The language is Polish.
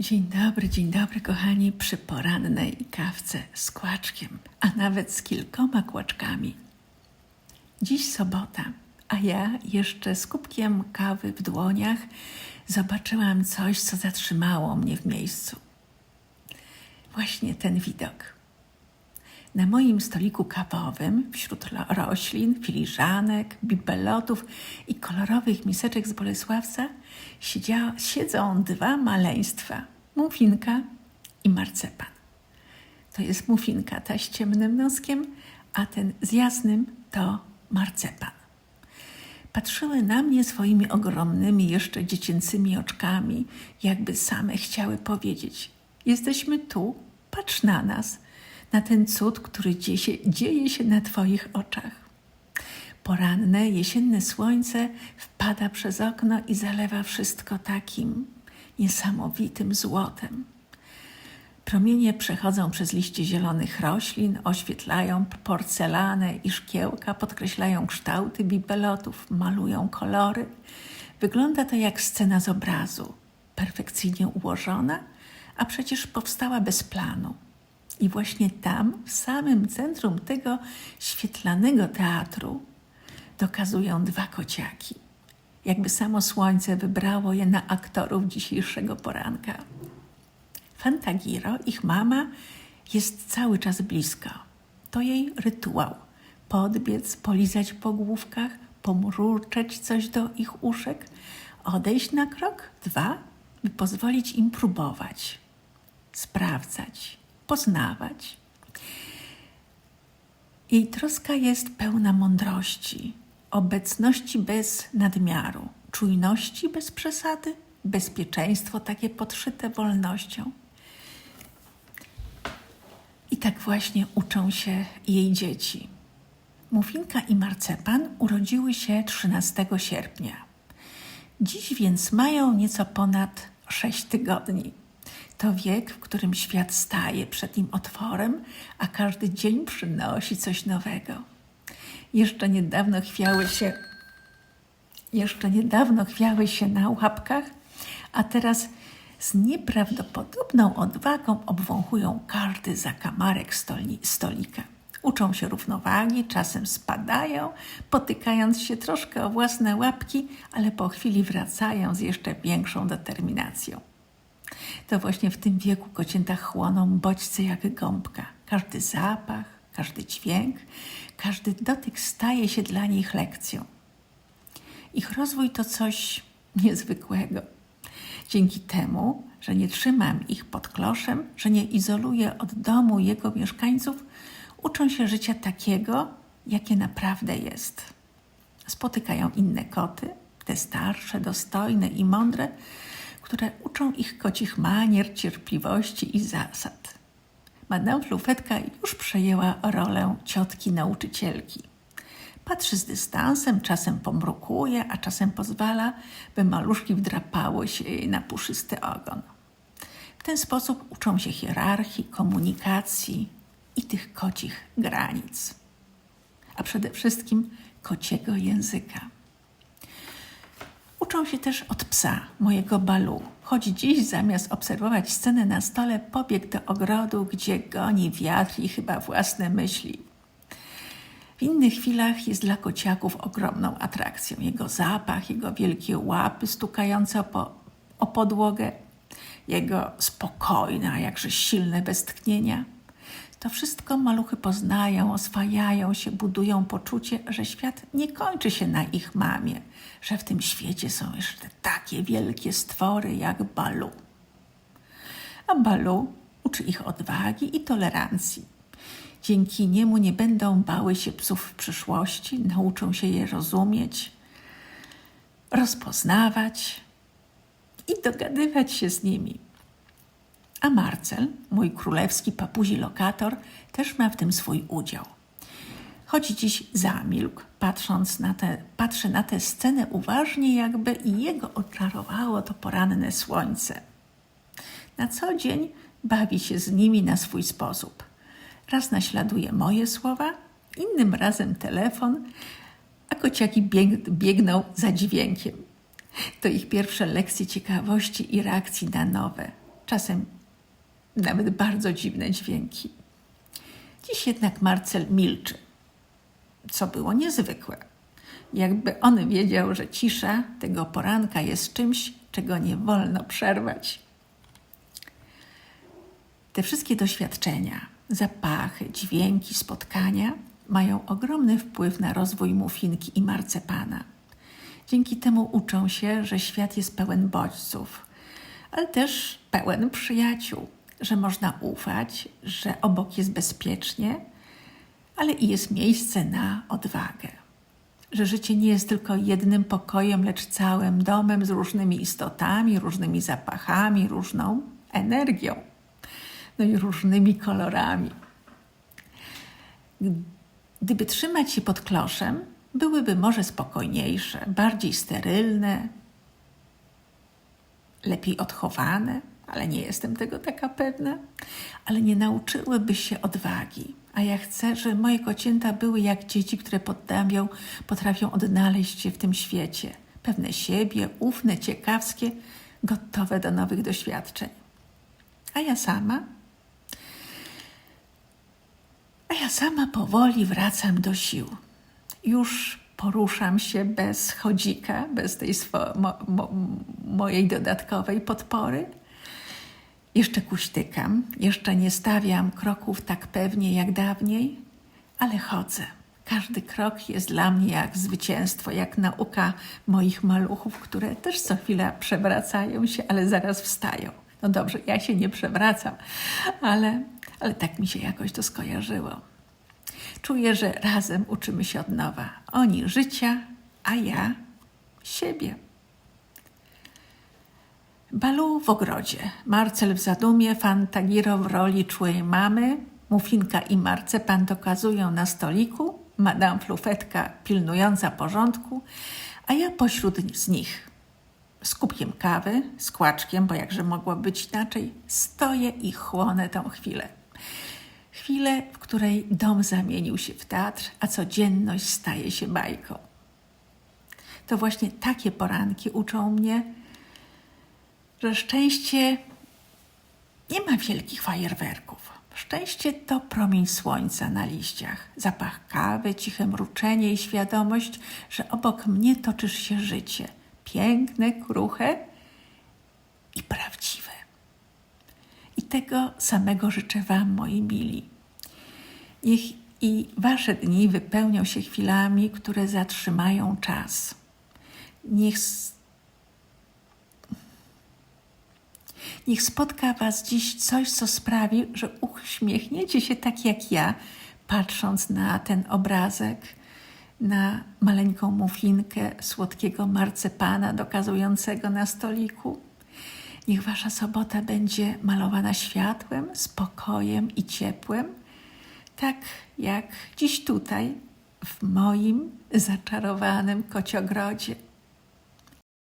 Dzień dobry, dzień dobry, kochani, przy porannej kawce z kłaczkiem, a nawet z kilkoma kłaczkami. Dziś sobota, a ja jeszcze z kubkiem kawy w dłoniach zobaczyłam coś, co zatrzymało mnie w miejscu. Właśnie ten widok. Na moim stoliku kawowym, wśród roślin, filiżanek, bibelotów i kolorowych miseczek z Bolesławca, siedzia, siedzą dwa maleństwa: mufinka i marcepan. To jest mufinka, ta z ciemnym noskiem, a ten z jasnym to marcepan. Patrzyły na mnie swoimi ogromnymi, jeszcze dziecięcymi oczkami, jakby same chciały powiedzieć: Jesteśmy tu, patrz na nas, na ten cud, który dzieje dzieje się na Twoich oczach. Poranne, jesienne słońce wpada przez okno i zalewa wszystko takim niesamowitym złotem. Promienie przechodzą przez liście zielonych roślin, oświetlają porcelanę i szkiełka, podkreślają kształty bibelotów, malują kolory. Wygląda to jak scena z obrazu, perfekcyjnie ułożona, a przecież powstała bez planu. I właśnie tam, w samym centrum tego świetlanego teatru, dokazują dwa kociaki. Jakby samo słońce wybrało je na aktorów dzisiejszego poranka. Fantagiro, ich mama, jest cały czas blisko. To jej rytuał. Podbiec, polizać po główkach, pomruczeć coś do ich uszek, odejść na krok, dwa, by pozwolić im próbować, sprawdzać, poznawać. Jej troska jest pełna mądrości, obecności bez nadmiaru, czujności bez przesady, bezpieczeństwo takie podszyte wolnością. I tak właśnie uczą się jej dzieci. Mufinka i marcepan urodziły się 13 sierpnia. Dziś więc mają nieco ponad 6 tygodni. To wiek, w którym świat staje przed nim otworem, a każdy dzień przynosi coś nowego. Jeszcze niedawno chwiały się, jeszcze niedawno chwiały się na łapkach, a teraz z nieprawdopodobną odwagą obwąchują każdy zakamarek stoli, stolika. Uczą się równowagi, czasem spadają, potykając się troszkę o własne łapki, ale po chwili wracają z jeszcze większą determinacją. To właśnie w tym wieku kocięta chłoną bodźce jak gąbka. Każdy zapach, każdy dźwięk, każdy dotyk staje się dla nich lekcją. Ich rozwój to coś niezwykłego. Dzięki temu, że nie trzymam ich pod kloszem, że nie izoluję od domu jego mieszkańców, uczą się życia takiego, jakie naprawdę jest. Spotykają inne koty, te starsze, dostojne i mądre, które uczą ich kocich manier, cierpliwości i zasad. Madame Flufetka już przejęła rolę ciotki nauczycielki. Patrzy z dystansem, czasem pomrukuje, a czasem pozwala, by maluszki wdrapały się jej na puszysty ogon. W ten sposób uczą się hierarchii, komunikacji i tych kocich granic, a przede wszystkim kociego języka. Uczą się też od psa, mojego balu. Choć dziś zamiast obserwować scenę na stole, pobiegł do ogrodu, gdzie goni wiatr i chyba własne myśli. W innych chwilach jest dla kociaków ogromną atrakcją. Jego zapach, jego wielkie łapy stukające po, o podłogę, jego spokojne, a jakże silne westchnienia. To wszystko maluchy poznają, oswajają się, budują poczucie, że świat nie kończy się na ich mamie, że w tym świecie są jeszcze takie wielkie stwory jak Balu. A Balu uczy ich odwagi i tolerancji. Dzięki niemu nie będą bały się psów w przyszłości, nauczą się je rozumieć, rozpoznawać i dogadywać się z nimi. A Marcel, mój królewski papuzi lokator, też ma w tym swój udział. Choć dziś zamilkł, patrząc na te, patrzy na tę scenę uważnie, jakby i jego oczarowało to poranne słońce. Na co dzień bawi się z nimi na swój sposób. Raz naśladuje moje słowa, innym razem telefon, a kociaki bieg, biegną za dźwiękiem. To ich pierwsze lekcje ciekawości i reakcji na nowe. czasem nawet bardzo dziwne dźwięki. Dziś jednak Marcel milczy, co było niezwykłe. Jakby on wiedział, że cisza tego poranka jest czymś, czego nie wolno przerwać. Te wszystkie doświadczenia, zapachy, dźwięki, spotkania mają ogromny wpływ na rozwój mufinki i marcepana. Dzięki temu uczą się, że świat jest pełen bodźców, ale też pełen przyjaciół, że można ufać, że obok jest bezpiecznie, ale i jest miejsce na odwagę. Że życie nie jest tylko jednym pokojem, lecz całym domem z różnymi istotami, różnymi zapachami, różną energią, no i różnymi kolorami. Gdyby trzymać się pod kloszem, byłyby może spokojniejsze, bardziej sterylne, lepiej odchowane, ale nie jestem tego taka pewna, ale nie nauczyłyby się odwagi. A ja chcę, żeby moje kocięta były jak dzieci, które potrafią, potrafią odnaleźć się w tym świecie. Pewne siebie, ufne, ciekawskie, gotowe do nowych doświadczeń. A ja sama? A ja sama powoli wracam do sił. Już poruszam się bez chodzika, bez tej mo- mo- mojej dodatkowej podpory. Jeszcze kuśtykam, jeszcze nie stawiam kroków tak pewnie jak dawniej, ale chodzę. Każdy krok jest dla mnie jak zwycięstwo, jak nauka moich maluchów, które też co chwila przewracają się, ale zaraz wstają. No dobrze, ja się nie przewracam, ale, ale tak mi się jakoś to skojarzyło. Czuję, że razem uczymy się od nowa. Oni życia, a ja siebie. Balu w ogrodzie. Marcel w zadumie, Fantagiro w roli czułej mamy, Mufinka i marcepan dokazują na stoliku, Madame Flufetka pilnująca porządku, a ja pośród z nich. Z kubkiem kawy, z kłaczkiem, bo jakże mogło być inaczej, stoję i chłonę tą chwilę. Chwilę, w której dom zamienił się w teatr, a codzienność staje się bajką. To właśnie takie poranki uczą mnie, że szczęście nie ma wielkich fajerwerków. Szczęście to promień słońca na liściach, zapach kawy, ciche mruczenie i świadomość, że obok mnie toczysz się życie. Piękne, kruche i prawdziwe. I tego samego życzę Wam, moi mili. Niech i Wasze dni wypełnią się chwilami, które zatrzymają czas. Niech Niech spotka Was dziś coś, co sprawi, że uśmiechniecie się tak jak ja, patrząc na ten obrazek, na maleńką mufinkę słodkiego marcepana dokazującego na stoliku. Niech Wasza sobota będzie malowana światłem, spokojem i ciepłem, tak jak dziś tutaj, w moim zaczarowanym kociogrodzie.